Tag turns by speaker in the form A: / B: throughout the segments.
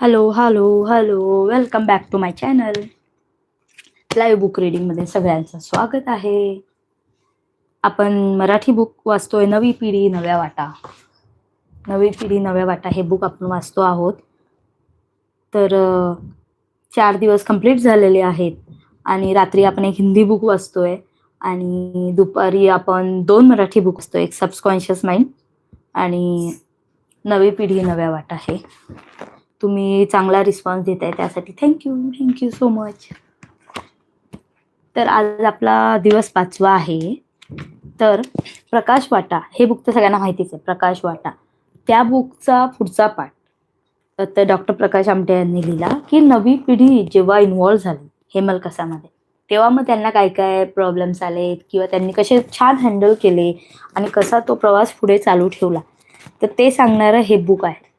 A: Hello hello hello welcome back to my channel live book रीडिंगमध्ये सगळ्यांचं स्वागत आहे. आपण मराठी बुक वाचतोय नवी पिढी नव्या वाटा. नवी पिढी नव्या वाटा हे बुक आपण वाचतो आहोत. तर चार दिवस कंप्लीट झालेले आहेत आणि रात्री आपण एक हिंदी बुक वाचतोय आणि दुपारी आपण दोन मराठी बुक वाचतोय एक सबस्कॉन्शियस माइंड आणि नवी पिढी नव्या वाटा हे. तुम्ही चांगला रिस्पॉन्स देताय त्यासाठी. थँक्यू थँक्यू सो मच तर आज आपला दिवस पाचवा आहे. तर प्रकाश वाटा हे बुक तर सगळ्यांना माहितीच आहे प्रकाश वाटा. त्या बुकचा पुढचा पाठ तर डॉक्टर प्रकाश आमटे यांनी लिहिला की नवी पिढी जेव्हा इन्व्हॉल्व्ह झाली हेमलकसामध्ये तेव्हा मग त्यांना काय काय प्रॉब्लेम्स आले किंवा त्यांनी कसे छान हँडल केले आणि कसा तो प्रवास पुढे चालू ठेवला. तर ते सांगणारं हे बुक आहे.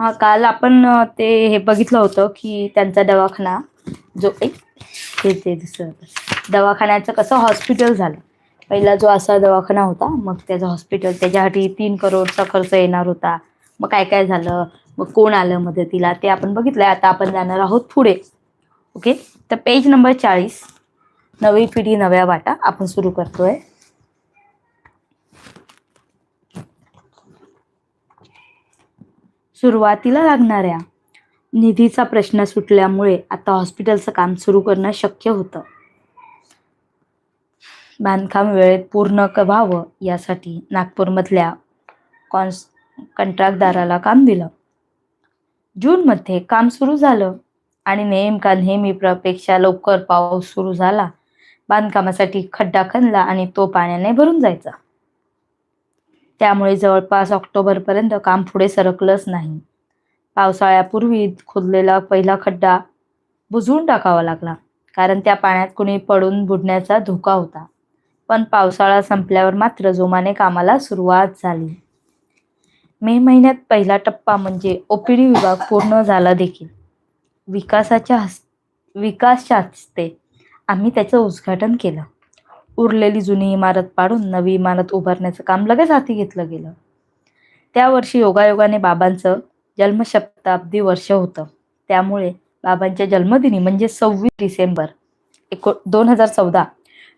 A: हा काल आपण ते हे बघितलं होतं की त्यांचा दवाखाना जो एक ते दुसरं दवाखान्याचं कसं हॉस्पिटल झालं. पहिला जो असा दवाखाना होता मग त्याचं हॉस्पिटल त्याच्यासाठी तीन करोडचा खर्च येणार होता. मग काय काय झालं? मग कोण आलं मदतीला? ते आपण बघितलंय. आता आपण जाणार आहोत पुढे. ओके तर पेज नंबर चाळीस. नवी पिढी नव्या वाटा आपण सुरू करतोय. सुरुवातीला लागणाऱ्या निधीचा प्रश्न सुटल्यामुळे आता हॉस्पिटलचं काम सुरू करणं शक्य होतं. बांधकाम वेळेत पूर्ण क- व्हावं यासाठी नागपूरमधल्या कॉन्स कंत्राटदाराला काम दिलं. जूनमध्ये काम सुरू झालं आणि नेमका प्रपेक्षा लवकर पाऊस सुरू झाला. बांधकामासाठी खड्डा खणला आणि तो पाण्याने भरून जायचा. त्यामुळे जवळपास ऑक्टोबरपर्यंत काम पुढे सरकलंच नाही. पावसाळ्यापूर्वी खोदलेला पहिला खड्डा बुजवून टाकावा लागला कारण त्या पाण्यात कुणी पडून बुडण्याचा धोका होता. पण पावसाळा संपल्यावर मात्र जोमाने कामाला सुरुवात झाली. मे महिन्यात पहिला टप्पा म्हणजे ओपीडी विभाग पूर्ण झाला देखील. विकासाच्या हस विकासच्या हस्ते आम्ही त्याचं उद्घाटन केलं. उरलेली जुनी इमारत पाडून नवी इमारत उभारण्याचं काम लगेच हाती घेतलं गेलं. त्या वर्षी योगायोगाने बाबांचं जन्मशताब्दी वर्ष होतं. त्यामुळे बाबांच्या जन्मदिनी म्हणजे सव्वीस डिसेंबर एको दोन हजार चौदा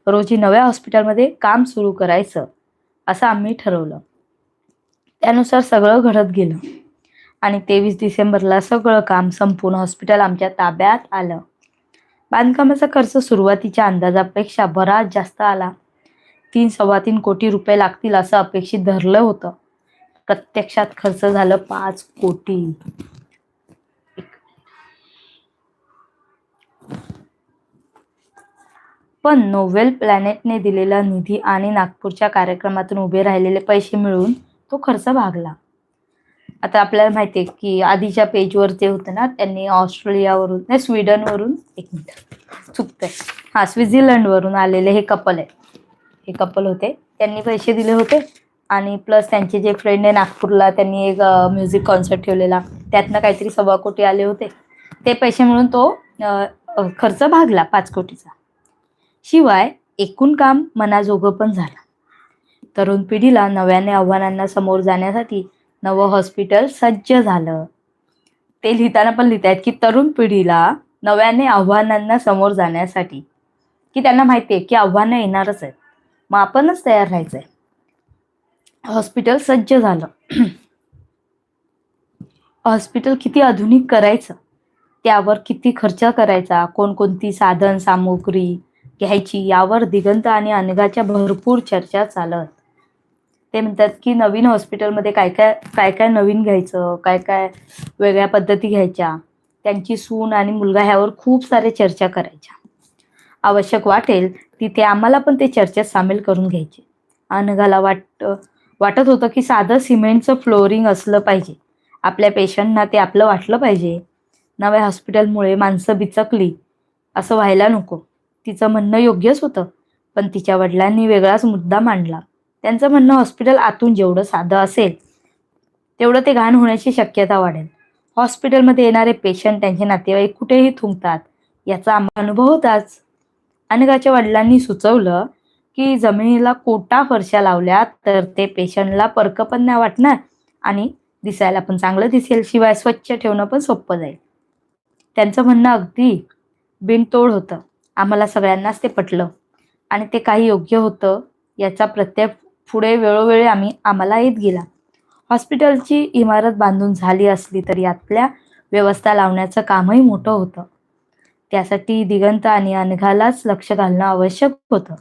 A: रोजी नव्या हॉस्पिटलमध्ये काम सुरू करायचं असं आम्ही ठरवलं. त्यानुसार सगळं घडत गेलं आणि तेवीस डिसेंबरला सगळं काम संपूर्ण हॉस्पिटल आमच्या ताब्यात आलं. बांधकामाचा खर्च सुरुवातीच्या अंदाजापेक्षा बराच जास्त आला. तीन सव्वा तीन कोटी रुपये लागतील असं अपेक्षित धरलं होतं. प्रत्यक्षात खर्च झालं पाच कोटी. पण नोवेल प्लॅनेटने दिलेला निधी आणि नागपूरच्या कार्यक्रमातून उभे राहिलेले पैसे मिळून तो खर्च भागला. आता आपल्याला माहिती आहे की आधीच्या पेजवर जे होतं ना त्यांनी ऑस्ट्रेलियावरून नाही स्वीडनवरून एक मिनिट. चुकतंय. हा स्वित्झर्लंडवरून आलेले हे कपल आहे. हे कपल होते. त्यांनी पैसे दिले होते आणि प्लस त्यांचे जे फ्रेंड आहे नागपूरला त्यांनी एक म्युझिक कॉन्सर्ट ठेवलेला. त्यातनं काहीतरी सव्वा कोटी आले होते. ते पैसे मिळून तो खर्च भागला पाच कोटीचा. शिवाय एकूण काम मनाजोगं पण झालं. तरुण पिढीला नव्याने आव्हानांना समोर जाण्यासाठी नवं हॉस्पिटल सज्ज झालं. ते लिहिताना पण लिहितायत की तरुण पिढीला नव्याने आव्हानांना समोर जाण्यासाठी. की त्यांना माहिती आहे की आव्हानं येणारच आहेत. मग आपणच तयार राहायचंय. हॉस्पिटल सज्ज झालं. हॉस्पिटल किती आधुनिक करायचं? त्यावर किती खर्च करायचा? कोणकोणती साधन सामुग्री घ्यायची? यावर दिगंत आणि अनघाच्या भरपूर चर्चा चालत. ते म्हणतात की नवीन हॉस्पिटलमध्ये काय काय काय काय नवीन घ्यायचं काय काय वेगळ्या पद्धती घ्यायच्या त्यांची सून आणि मुलगा ह्यावर खूप सारे चर्चा करायच्या. आवश्यक वाटेल तिथे आम्हाला पण ते चर्चेत सामील करून घ्यायचे. अनघाला वाट वाटत होतं की साधं सिमेंटचं फ्लोरिंग असलं पाहिजे. आपल्या पेशंटना ते आपलं वाटलं पाहिजे. नव्या हॉस्पिटलमुळे माणसं बिचकली. असं व्हायला नको. तिचं म्हणणं योग्यच होतं. पण तिच्या वडिलांनी वेगळाच मुद्दा मांडला. त्यांचं म्हणणं हॉस्पिटल आतून जेवढं साधं असेल तेवढं ते घाण होण्याची शक्यता वाढेल. हॉस्पिटलमध्ये येणारे पेशंट त्यांचे नातेवाईक कुठेही थुंकतात याचा आम्हाला अनुभव होताच. अनेकाच्या वडिलांनी सुचवलं की जमिनीला कोटा फरशा लावल्या तर ते पेशंटला परकं पण नाही वाटणार आणि दिसायला पण चांगलं दिसेल शिवाय स्वच्छ ठेवणं पण सोपं जाईल. त्यांचं म्हणणं अगदी बिनतोड होतं. आम्हाला सगळ्यांनाच ते पटलं आणि ते काही योग्य होतं याचा प्रत्यय पुढे वेळोवेळी आम्ही आम्हाला येत गेला. हॉस्पिटलची इमारत बांधून झाली असली तरी यातल्या व्यवस्था लावण्याचं कामही मोठं होतं. त्यासाठी दिगंत आणि अनघालाच लक्ष घालणं आवश्यक होतं.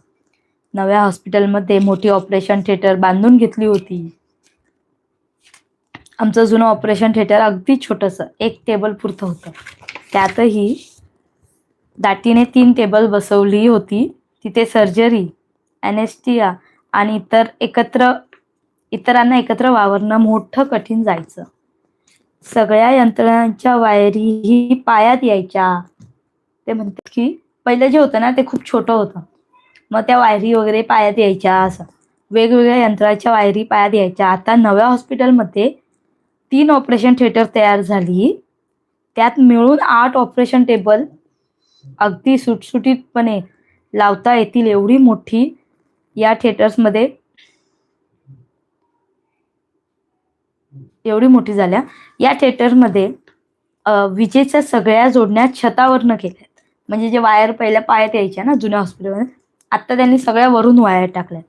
A: नव्या हॉस्पिटलमध्ये मोठी ऑपरेशन थिएटर बांधून घेतली होती. आमचं जुनं ऑपरेशन थिएटर अगदी छोटंसं एक टेबल पुरतं होतं. त्यातही दाटीने तीन टेबल बसवली होती. तिथे सर्जरी ॲनेस्टिया आणि इतर एकत्र इतरांना एकत्र वावरणं मोठं कठीण जायचं. सगळ्या यंत्रणांच्या वायरीही पायात यायच्या. ते म्हणतात की पहिलं जे होतं ना ते खूप छोटं होतं. मग त्या वायरी वगैरे पायात यायच्या असं. वेगवेगळ्या यंत्राच्या वायरी पायात यायच्या. आता नव्या हॉस्पिटलमध्ये तीन ऑपरेशन थिएटर तयार झाली. त्यात मिळून आठ ऑपरेशन टेबल अगदी सुटसुटीतपणे लावता येतील एवढी मोठी या थिएटर्समध्ये एवढी मोठी झाल्या. या थिएटरमध्ये विजेच्या सगळ्या जोडण्या छतावरनं केल्यात म्हणजे जे वायर पहिल्या पायात यायच्या ना जुन्या हॉस्पिटलमध्ये आत्ता त्यांनी सगळ्या वरून वायर टाकल्यात.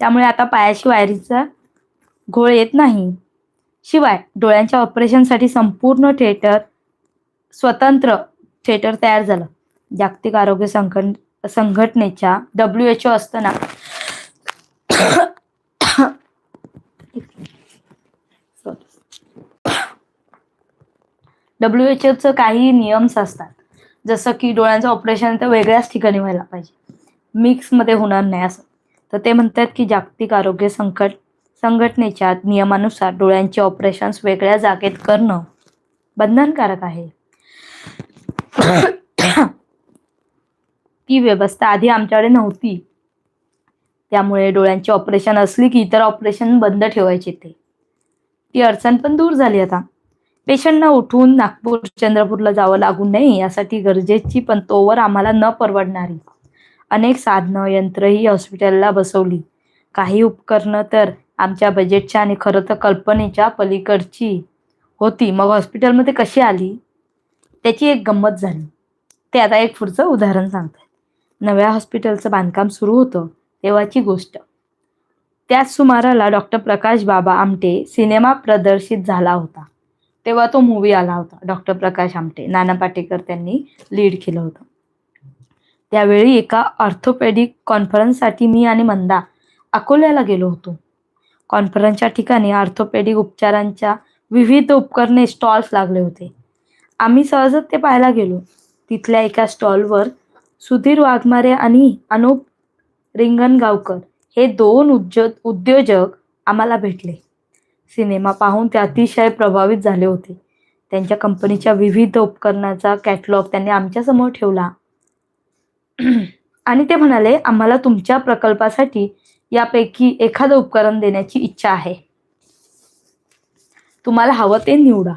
A: त्यामुळे आता पायाशी वायरीचा घोळ येत नाही. शिवाय डोळ्यांच्या ऑपरेशनसाठी संपूर्ण थिएटर स्वतंत्र थिएटर तयार झालं. जागतिक आरोग्य संघ संघटनेच्या डब्ल्यू एच ओ असताना डब्ल्यू एच ओचं काही नियम्स असतात. जसं की डोळ्यांचं ऑपरेशन तर वेगळ्याच ठिकाणी व्हायला पाहिजे. मिक्समध्ये होणार नाही असं. तर ते म्हणतात की जागतिक आरोग्य संकट संघटनेच्या नियमानुसार डोळ्यांचे ऑपरेशन्स वेगळ्या जागेत करणं बंधनकारक आहे. ती व्यवस्था आधी आमच्याकडे नव्हती. त्यामुळे डोळ्यांची ऑपरेशन असली की इतर ऑपरेशन बंद ठेवायचे ते. ती अडचण पण दूर झाली आता. पेशंटना उठून नागपूर चंद्रपूरला जावं लागू नये यासाठी गरजेची पण तोवर आम्हाला न परवडणारी. अनेक साधनं यंत्रही हॉस्पिटलला बसवली. काही उपकरणं तर आमच्या बजेटच्या आणि खरं तर कल्पनेच्या पलीकडची होती. मग हॉस्पिटलमध्ये कशी आली? त्याची एक गंमत झाली. ते आता एक पुढचं उदाहरण सांगतात. नव्या हॉस्पिटलचं बांधकाम सुरू होतं. तेव्हाची गोष्ट. त्याच सुमाराला डॉक्टर प्रकाश बाबा आमटे सिनेमा प्रदर्शित झाला होता. तेव्हा तो मूवी आला होता डॉक्टर प्रकाश आमटे. नाना पाटेकर त्यांनी लीड केलं होतं. त्यावेळी एका ऑर्थोपेडिक कॉन्फरन्ससाठी मी आणि मंदा अकोल्याला गेलो होतो. कॉन्फरन्सच्या ठिकाणी ऑर्थोपेडिक उपचारांच्या विविध उपकरणे स्टॉल्स लागले होते. आम्ही सहजच ते पाहायला गेलो. तिथल्या एका स्टॉलवर सुधीर वाघमारे आणि अनुप रिंगणगावकर हे दोन उद्यो उद्योजक आम्हाला भेटले. सिनेमा पाहून ते अतिशय प्रभावित झाले होते. त्यांच्या कंपनीच्या विविध उपकरणाचा कॅटलॉग त्यांनी आमच्यासमोर ठेवला. आणि ते म्हणाले आम्हाला तुमच्या प्रकल्पासाठी यापैकी एखादं उपकरण देण्याची इच्छा आहे. तुम्हाला हवं ते निवडा.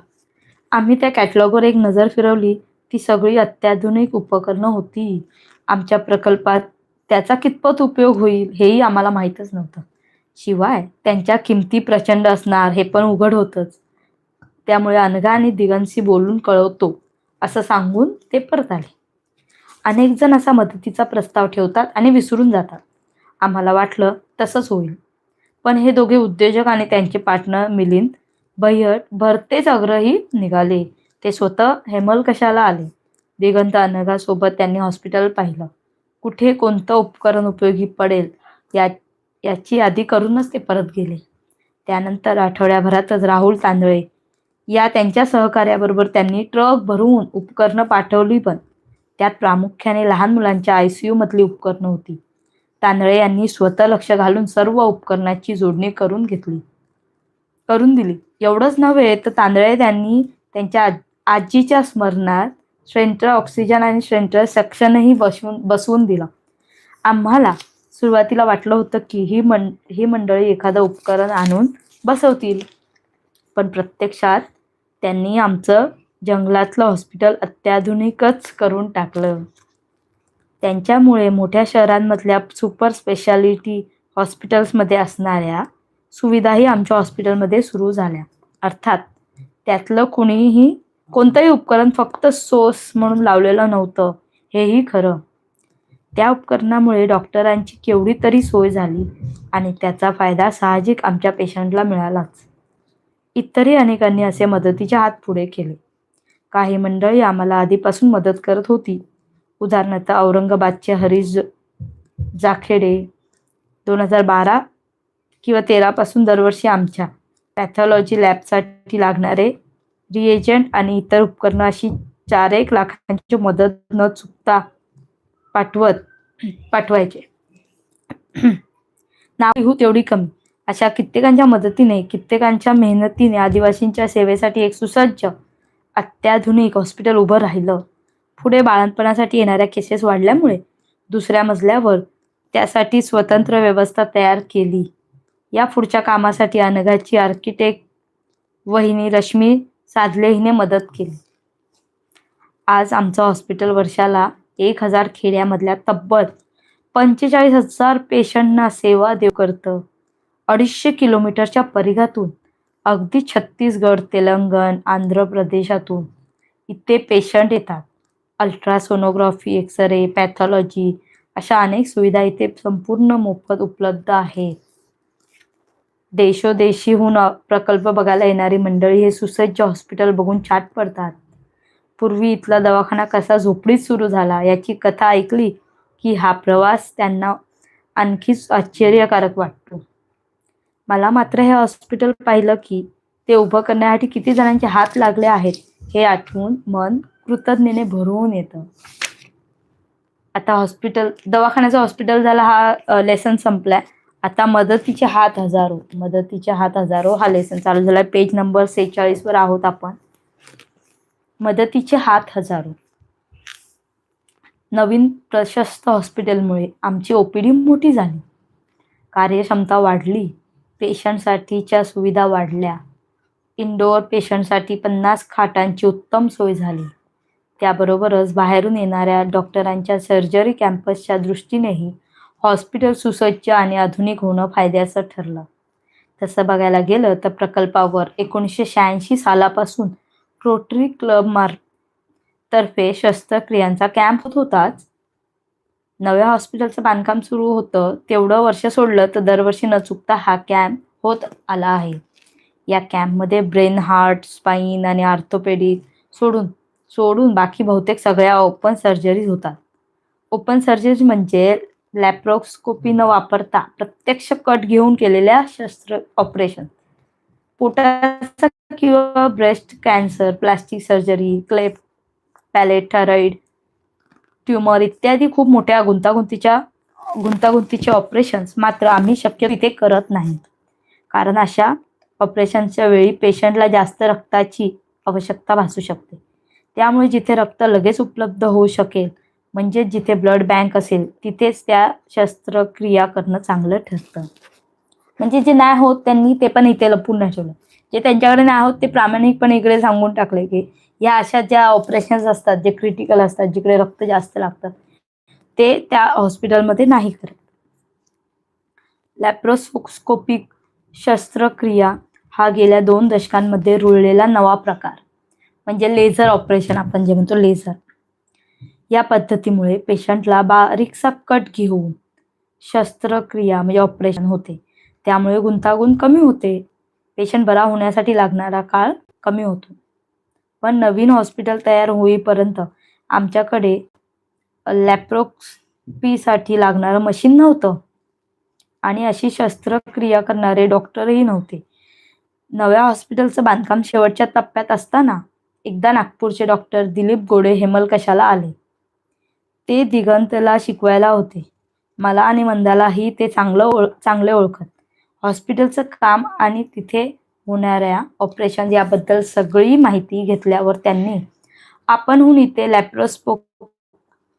A: आम्ही त्या कॅटलॉगवर एक नजर फिरवली. ती सगळी अत्याधुनिक उपकरणं होती. आमच्या प्रकल्पात त्याचा कितपत उपयोग होईल हेही आम्हाला माहीतच नव्हतं. शिवाय त्यांच्या किमती प्रचंड असणार हे पण उघड होतंच. त्यामुळे अनघा आणि दिगंशी बोलून कळवतो असं सांगून ते परत आले. अनेक जण असा मदतीचा प्रस्ताव ठेवतात आणि विसरून जातात. आम्हाला वाटलं तसंच होईल. पण हे दोघे उद्योजक आणि त्यांचे पार्टनर मिलिंद भैयट भरतेच आग्रही निघाले. ते स्वतः हेमल कशाला आले? दिगंत अनघासोबत त्यांनी हॉस्पिटल पाहिलं. कुठे कोणतं उपकरण उपयोगी पडेल या याची यादी करूनच ते परत गेले. त्यानंतर आठवड्याभरातच राहुल तांदळे या त्यांच्या सहकार्याबरोबर त्यांनी ट्रक भरून उपकरणं पाठवली पण. त्यात प्रामुख्याने लहान मुलांच्या आय सी यूमधली उपकरणं होती. तांदळे यांनी स्वतः लक्ष घालून सर्व उपकरणाची जोडणी करून घेतली. करून दिली. एवढंच नव्हे तर तांदळे त्यांनी त्यांच्या आजीच्या स्मरणात सेंट्रल ऑक्सिजन आणि सेंट्रल सेक्शनही बसवून बसवून दिलं. आम्हाला सुरुवातीला वाटलं होतं की ही मं ही मंडळी एखादं उपकरण आणून बसवतील. पण प्रत्यक्षात त्यांनी आमचं जंगलातलं हॉस्पिटल अत्याधुनिकच करून टाकलं. त्यांच्यामुळे मोठ्या शहरांमधल्या सुपर स्पेशालिटी हॉस्पिटल्समध्ये असणाऱ्या सुविधाही आमच्या हॉस्पिटलमध्ये सुरू झाल्या. अर्थात त्यातलं कुणीही कोणतंही उपकरण फक्त सोस म्हणून लावलेलं नव्हतं. हेही खरं. त्या उपकरणामुळे डॉक्टरांची केवढी तरी सोय झाली आणि त्याचा फायदा साहजिक आमच्या पेशंटला मिळालाच. इतरही अनेकांनी असे मदतीचे हात पुढे केले. काही मंडळी आम्हाला आधीपासून मदत करत होती. उदाहरणार्थ औरंगाबादचे हरीश जाखेडे दोन हजार बारा किंवा तेरापासून दरवर्षी आमच्या पॅथॉलॉजी लॅबसाठी लागणारे रिएजंट आणि इतर उपकरणं अशी चार एक लाखांची मदत न चुकता पाठवत पाठवायचे. नाव तेवढी कमी. अशा कित्येकांच्या मदतीने कित्येकांच्या मेहनतीने आदिवासींच्या सेवेसाठी एक सुसज्ज अत्याधुनिक हॉस्पिटल उभं राहिलं. पुढे बाळणपणासाठी येणाऱ्या केसेस वाढल्यामुळे दुसऱ्या मजल्यावर त्यासाठी स्वतंत्र व्यवस्था तयार केली. या पुढच्या कामासाठी अनघाची आर्किटेक्ट वहिनी रश्मी साधले हिने मदत केली. आज आमचं हॉस्पिटल वर्षाला एक हजार खेड्यामधल्या तब्बल पंचेचाळीस हजार पेशंटना सेवा देव करतं. अडीचशे किलोमीटरच्या परिघातून अगदी छत्तीसगड तेलंगण आंध्र प्रदेशातून इथे पेशंट येतात. अल्ट्रासोनोग्राफी एक्सरे पॅथॉलॉजी अशा अनेक सुविधा इथे संपूर्ण मोफत उपलब्ध आहेत. देशोदेशीहून प्रकल्प बघायला येणारी मंडळी हे सुसज्ज हॉस्पिटल बघून छाट पडतात. पूर्वी इथला दवाखाना कसा झोपडीत सुरू झाला याची कथा ऐकली की हा प्रवास त्यांना आणखीच आश्चर्यकारक वाटतो. मला मात्र हे हॉस्पिटल पाहिलं की ते उभं करण्यासाठी किती जणांचे हात लागले आहेत हे आठवून मन कृतज्ञतेने भरून येतं. आता हॉस्पिटल दवाखान्याचा हॉस्पिटल झाला हा लेसन संपलाय. आता मदतीचे हात हजारो मदतीचे हात हजारो. हा लेसन चालू झाला पेज नंबर सेहेचाळीस वर आहोत आपण. मदतीचे हात हजारो. नवीन प्रशस्त हॉस्पिटलमुळे आमची ओपीडी मोठी झाली. कार्यक्षमता वाढली. पेशंटसाठीच्या सुविधा वाढल्या. इंडोअर पेशंटसाठी पन्नास खाटांची उत्तम सोय झाली. त्याबरोबरच बाहेरून येणाऱ्या डॉक्टरांच्या सर्जरी कॅम्पसच्या दृष्टीनेही हॉस्पिटल सुसज्ज आणि आधुनिक होणं फायद्याचं ठरलं. तसं बघायला गेलं तर प्रकल्पावर एकोणीसशे शहाऐंशी सालापासून रोटरी क्लब मार तर्फे शस्त्रक्रियांचा कॅम्प होत होताच नव्या हॉस्पिटलचं बांधकाम सुरू होतं. तेवढं वर्ष सोडलं तर दरवर्षी न चुकता हा कॅम्प होत आला आहे. या कॅम्पमध्ये ब्रेन हार्ट स्पाईन आणि आर्थोपेडिक सोडून सोडून बाकी बहुतेक सगळ्या ओपन सर्जरीज होतात. ओपन सर्जरी म्हणजे लॅप्रोस्कोपी न वापरता प्रत्यक्ष कट घेऊन केलेल्या शस्त्र ऑपरेशन पोटाचा किंवा breast cancer plastic surgery cleft palate thyroid tumour इत्यादी खूप मोठ्या गुंतागुंतीच्या गुंतागुंतीचे ऑपरेशन्स मात्र आम्ही शक्य तिथे करत नाहीत कारण अशा ऑपरेशनच्या वेळी पेशंटला जास्त रक्ताची आवश्यकता भासू शकते. त्यामुळे जिथे रक्त लगेच उपलब्ध होऊ शकेल म्हणजे जिथे ब्लड बँक असेल तिथेच त्या शस्त्रक्रिया करणं चांगलं ठरतं. म्हणजे जे नाही होत त्यांनी ते पण इथे लपून नाही ठेवलं. जे त्यांच्याकडे नाही होत ते प्रामाणिकपणे इकडे सांगून टाकले की या अशा ज्या ऑपरेशन्स असतात जे क्रिटिकल असतात जिकडे रक्त जास्त लागतात ते त्या हॉस्पिटलमध्ये नाही करत. लॅप्रोस्कोपिक शस्त्रक्रिया हा गेल्या दोन दशकांमध्ये रुळलेला नवा प्रकार. म्हणजे लेझर ऑपरेशन आपण जे म्हणतो लेझर. या पद्धतीमुळे पेशंटला बारीकसा कट घेऊन शस्त्रक्रिया म्हणजे ऑपरेशन होते. त्यामुळे गुंतागुंत कमी होते. पेशंट बरा होण्यासाठी लागणारा काळ कमी होतो. पण नवीन हॉस्पिटल तयार होईपर्यंत आमच्याकडे लॅप्रोक्सपीसाठी लागणारं मशीन नव्हतं. आणि अशी शस्त्रक्रिया करणारे डॉक्टरही नव्हते. नव्या हॉस्पिटलचं बांधकाम शेवटच्या टप्प्यात असताना एकदा नागपूरचे डॉक्टर दिलीप गोडे हेमलकशाला आले? ते दिगंतला शिकवायला होते. मला आणि मंदालाही ते चांगलं ओळ चांगले ओळखत. हॉस्पिटलचं काम आणि तिथे होणाऱ्या ऑपरेशन याबद्दल सगळी माहिती घेतल्यावर त्यांनी आपणहून इथे लॅप्रोस्पो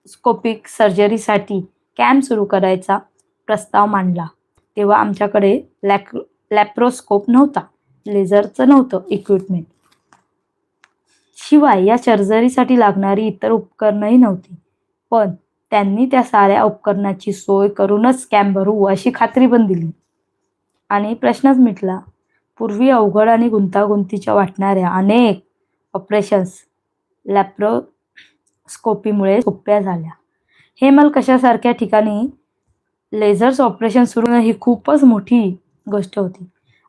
A: स्कोपिक सर्जरीसाठी कॅम्प सुरू करायचा प्रस्ताव मांडला. तेव्हा आमच्याकडे लॅक लॅप्रोस्कोप नव्हता. लेझरचं नव्हतं इक्विपमेंट. शिवाय या सर्जरीसाठी लागणारी इतर उपकरणंही नव्हती. पण त्यांनी त्या साऱ्या उपकरणाची सोय करूनच कॅम्प भरू अशी खात्री पण दिली. आणि प्रश्नच मिटला. पूर्वी अवघड आणि गुंतागुंतीच्या वाटणाऱ्या अनेक ऑपरेशन्स लॅप्रोस्कोपीमुळे सोप्या झाल्या. हेमल कशासारख्या ठिकाणी? लेझर्स ऑपरेशन सुरू ही खूपच मोठी गोष्ट होती.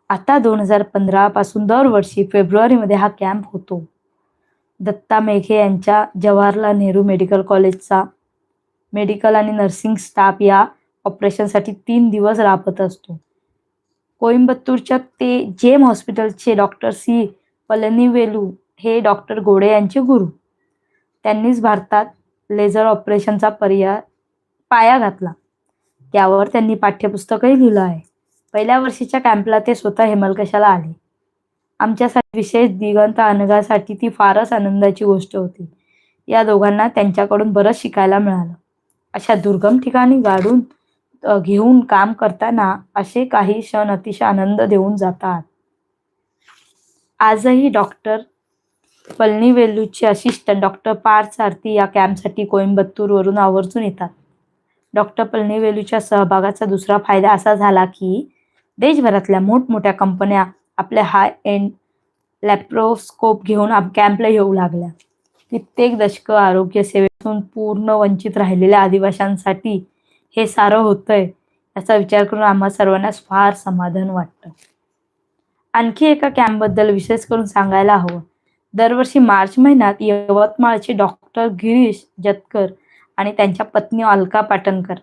A: आता दोन हजार पंधरापासून दरवर्षी फेब्रुवारीमध्ये हा कॅम्प होतो. दत्ता मेघे यांच्या जवाहरलाल नेहरू मेडिकल कॉलेजचा मेडिकल आणि नर्सिंग स्टाफ या ऑपरेशनसाठी तीन दिवस राबत असतो. कोइंबतूरच्या ते जेम हॉस्पिटलचे डॉक्टर सी पलनीवेलू हे डॉक्टर गोडे यांचे गुरु. त्यांनीच भारतात लेझर ऑपरेशनचा पर्याय पाया घातला. त्यावर त्यांनी पाठ्यपुस्तकही लिहिलं आहे. पहिल्या वर्षीच्या कॅम्पला ते स्वतः हेमलकशाला आले. आमच्यासाठी विशेष दिगंत अनघासाठी ती फारच आनंदाची गोष्ट होती. या दोघांना त्यांच्याकडून बरंच शिकायला मिळालं. अशा दुर्गम ठिकाणी गाडून घेऊन काम करताना असे काही क्षण अतिशय आनंद देऊन जातात. आजही डॉक्टर पलनीवेलूचे असिस्टंट डॉक्टर पार्थ सारथी या कॅम्पसाठी कोइंबत्तूरवरून आवर्जून येतात. डॉक्टर पलनीवेलूच्या सहभागाचा दुसरा फायदा असा झाला की देशभरातल्या मोठमोठ्या कंपन्या आपल्या हाय एंड लॅप्रोस्कोप घेऊन आप कॅम्पला येऊ लागल्या. कित्येक दशकं आरोग्य सेवेतून पूर्ण वंचित राहिलेल्या आदिवाशांसाठी हे सारं होतंय याचा विचार करून आम्हा सर्वांनाच फार समाधान वाटतं. आणखी एका कॅम्पबद्दल विशेष करून सांगायला हवं. दरवर्षी मार्च महिन्यात यवतमाळचे डॉक्टर गिरीश जतकर आणि त्यांच्या पत्नी अलका पाटणकर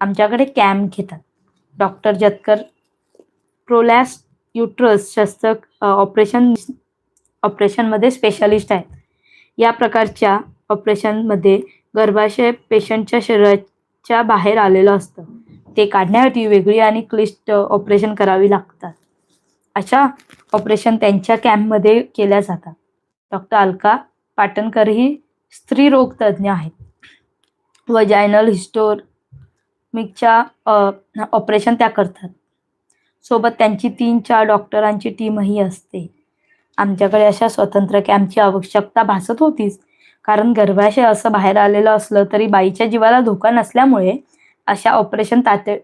A: आमच्याकडे कॅम्प घेतात. डॉक्टर जतकर प्रोलॅस्ट युट्रस शस्त्र ऑपरेशन ऑपरेशनमध्ये स्पेशालिस्ट आहेत. या प्रकारच्या ऑपरेशनमध्ये गर्भाशय पेशंटच्या शरीराच्या बाहेर आलेलं असतं. ते काढण्यासाठी वेगळी आणि क्लिष्ट ऑपरेशन करावी लागतात. अशा ऑपरेशन त्यांच्या कॅम्पमध्ये केल्या जातात. डॉक्टर अलका पाटणकर ही स्त्री तज्ज्ञ आहेत. वजायनल हिस्टोमिकच्या ऑपरेशन त्या करतात. सोबत त्यांची तीन चार डॉक्टरांची टीमही असते. आमच्याकडे अशा स्वतंत्र कॅम्पची आवश्यकता भासत होतीच. कारण गर्भाशय असं बाहेर आलेलं असलं तरी बाईच्या जीवाला धोका नसल्यामुळे अशा ऑपरेशन ताते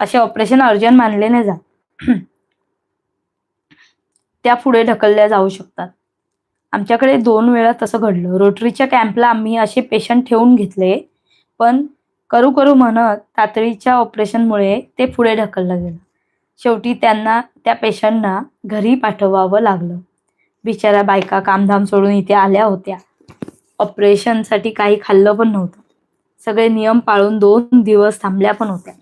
A: असे ऑपरेशन अर्जंट मानले नाही जात. त्या पुढे ढकलल्या जाऊ शकतात. आमच्याकडे दोन वेळा तसं घडलं. रोटरीच्या कॅम्पला आम्ही असे पेशंट ठेवून घेतले पण करू करू म्हणत तातडीच्या ऑपरेशनमुळे ते पुढे ढकललं गेलं. शेवटी त्यांना त्या पेशंटना घरी पाठवावं लागलं. बिचारा बायका कामधाम सोडून इथे आल्या होत्या. ऑपरेशनसाठी काही खाल्लं पण नव्हतं. सगळे नियम पाळून दोन दिवस थांबल्या पण होत्या.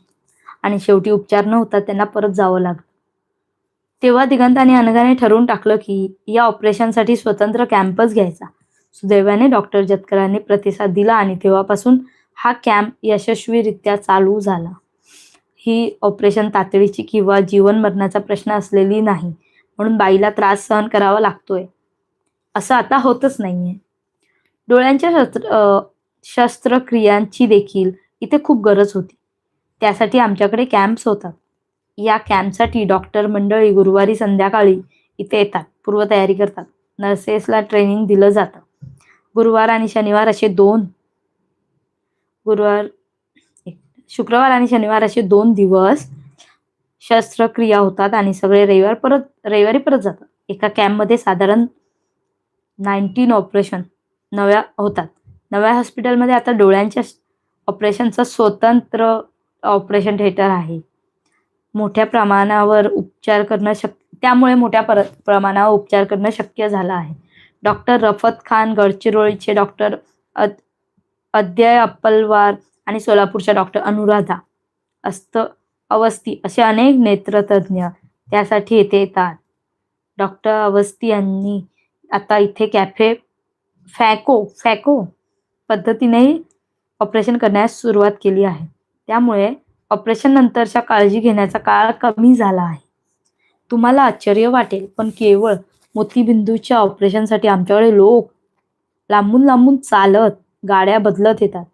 A: आणि शेवटी उपचार न होता त्यांना परत जावं लागलं. तेव्हा दिगंताने अनघाने ठरवून टाकलं की या ऑपरेशनसाठी स्वतंत्र कॅम्पच घ्यायचा. सुदैवाने डॉक्टर जतकरांनी प्रतिसाद दिला आणि तेव्हापासून हा कॅम्प यशस्वीरित्या चालू झाला. ही ऑपरेशन तातडीची किंवा जीवन मरणाचा प्रश्न असलेली नाही. म्हणून बाईला त्रास सहन करावा लागतोय. असं आता होतच नाहीये. डोळ्यांच्या शस्त्र शस्त्रक्रियांची देखील इथे खूप गरज होती. त्यासाठी आमच्याकडे कॅम्प्स होतात. या कॅम्पसाठी डॉक्टर मंडळी गुरुवारी संध्याकाळी इथे येतात. पूर्वतयारी करतात. नर्सेसला ट्रेनिंग दिलं जातं. गुरुवार आणि शनिवार असे दोन. गुरुवार शुक्रवार आणि शनिवार असे दोन दिवस शस्त्रक्रिया होतात आणि सगळे रविवार परत रविवारी परत जातात. एका कॅम्पमध्ये साधारण नाईन्टीन ऑपरेशन नव्या होतात. नव्या हॉस्पिटलमध्ये आता डोळ्यांच्या ऑपरेशनचं स्वतंत्र ऑपरेशन थिएटर आहे. मोठ्या प्रमाणावर उपचार करणं शक्य त्यामुळे मोठ्या पर प्रमाणावर उपचार करणं शक्य झालं आहे. डॉक्टर रफत खान गडचिरोलीचे डॉक्टर अद अद्यय अप्पलवार आणि सोलापूरच्या डॉक्टर अनुराधा अस्त अवस्थी असे अनेक नेत्रतज्ञ त्यासाठी येथे येतात. डॉक्टर अवस्थी यांनी आता इथे कॅफे फॅको फॅको पद्धतीनेही ऑपरेशन करण्यास सुरुवात केली आहे. त्यामुळे ऑपरेशन नंतरच्या काळजी घेण्याचा काळ कमी झाला आहे. तुम्हाला आश्चर्य वाटेल पण केवळ मोतीबिंदूच्या ऑपरेशनसाठी आमच्याकडे लोक लांबून लांबून चालत गाड्या बदलत येतात.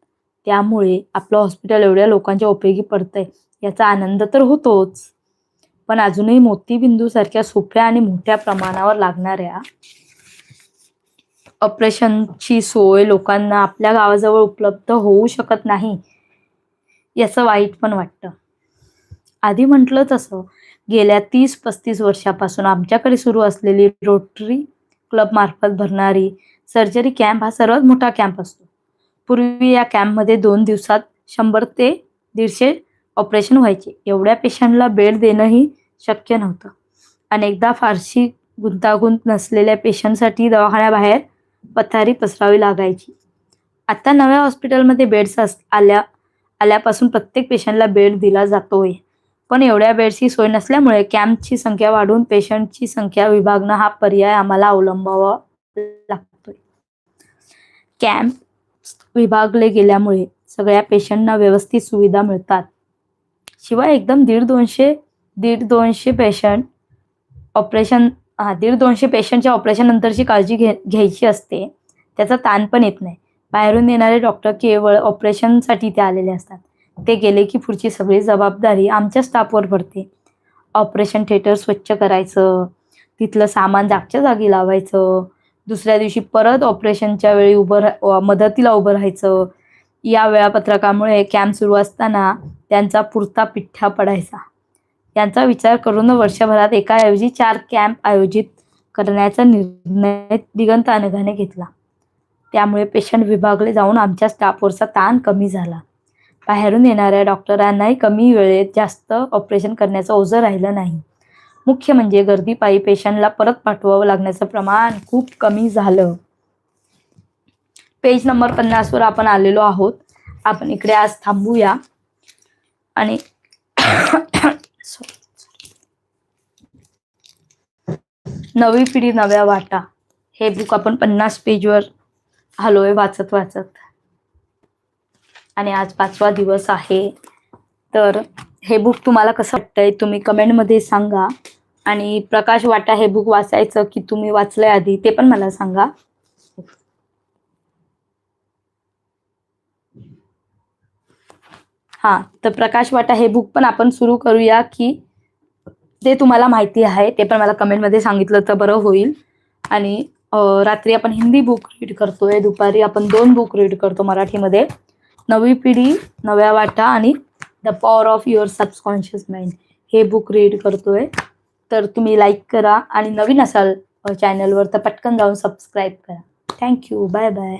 A: त्यामुळे आपलं हॉस्पिटल एवढ्या लोकांच्या उपयोगी पडतंय याचा आनंद तर होतोच. पण अजूनही मोतीबिंदू सारख्या सोप्या आणि मोठ्या प्रमाणावर लागणाऱ्या ऑपरेशनची सोय लोकांना आपल्या गावाजवळ उपलब्ध होऊ शकत नाही याचं वाईट पण वाटतं. आधी म्हटलं तसं गेल्या तीस पस्तीस वर्षापासून आमच्याकडे सुरू असलेली रोटरी क्लब मार्फत भरणारी सर्जरी कॅम्प हा सर्वात मोठा कॅम्प असतो. पूर्वी या कॅम्पमध्ये दोन दिवसात शंभर ते दीडशे ऑपरेशन व्हायचे. एवढ्या पेशंटला बेड देणंही शक्य नव्हतं. अनेकदा फारशी गुंतागुंत नसलेल्या पेशंटसाठी दवाखान्याबाहेर पथारी पसरावी लागायची. आता नव्या हॉस्पिटलमध्ये बेड्स अस आल्या आल्यापासून प्रत्येक पेशंटला बेड दिला जातोय. पण एवढ्या बेडची सोय नसल्यामुळे कॅम्पची संख्या वाढवून पेशंटची संख्या विभागणं हा पर्याय आम्हाला अवलंबावा लागतोय. कॅम्प विभागले गेल्यामुळे सगळ्या पेशंटना व्यवस्थित सुविधा मिळतात. शिवाय एकदम दीड दोनशे दीड दोनशे पेशंट ऑपरेशन हा दीड दोनशे पेशंटच्या ऑपरेशननंतरची काळजी घे घ्यायची असते. त्याचा ताण पण येत नाही. बाहेरून येणारे डॉक्टर केवळ ऑपरेशनसाठी ते आलेले असतात. ते गेले की पुढची सगळी जबाबदारी आमच्या स्टाफवर पडते. ऑपरेशन थिएटर स्वच्छ करायचं तिथलं सामान जागच्या जागी लावायचं दुसऱ्या दिवशी परत ऑपरेशनच्या वेळी उभं राह मदतीला उभं राहायचं. या वेळापत्रकामुळे कॅम्प सुरू असताना त्यांचा पुरता पिठ्ठा पडायचा. यांचा विचार करून वर्षभरात एकाऐवजी चार कॅम्प आयोजित करण्याचा निर्णय दिगंत अनघाने घेतला. त्यामुळे पेशंट विभागले जाऊन आमच्या स्टाफवरचा ताण कमी झाला. बाहेरून येणाऱ्या डॉक्टरांनाही कमी वेळेत जास्त ऑपरेशन करण्याचं ओझं राहिलं नाही. मुख्य म्हणजे गर्दीपायी पेशंटला परत पाठवावं लागण्याचं प्रमाण खूप कमी झालं. पेज नंबर पन्नासवर आपण आलेलो आहोत. आपण इकडे आज थांबूया. आणि नवी पिढी नव्या वाटा. हे बुक आपण पन्नास पेजवर आलोय वाचत वाचत. आणि आज पाचवा दिवस आहे. तर हे बुक तुम्हाला कसं वाटतंय तुम्ही कमेंटमध्ये सांगा. आणि प्रकाश वाटा हे बुक वाचायचं की तुम्ही वाचलंय आधी ते पण मला सांगा. हा तर प्रकाश वाटा हे बुक पण आपण सुरू करूया की ते तुम्हाला माहिती आहे ते पण मला कमेंटमध्ये सांगितलं तर बरं होईल. आणि रात्री आपण हिंदी बुक रीड करतोय दुपारी आपण दोन बुक रीड करतो मराठीमध्ये. नवी पिढी नव्या वाटा आणि the power of your subconscious mind हे बुक रीड करतोय. तर तुम्ही लाईक करा आणि नवीन असाल चॅनलवर तर पटकन जाऊन सबस्क्राईब करा. Thank you bye bye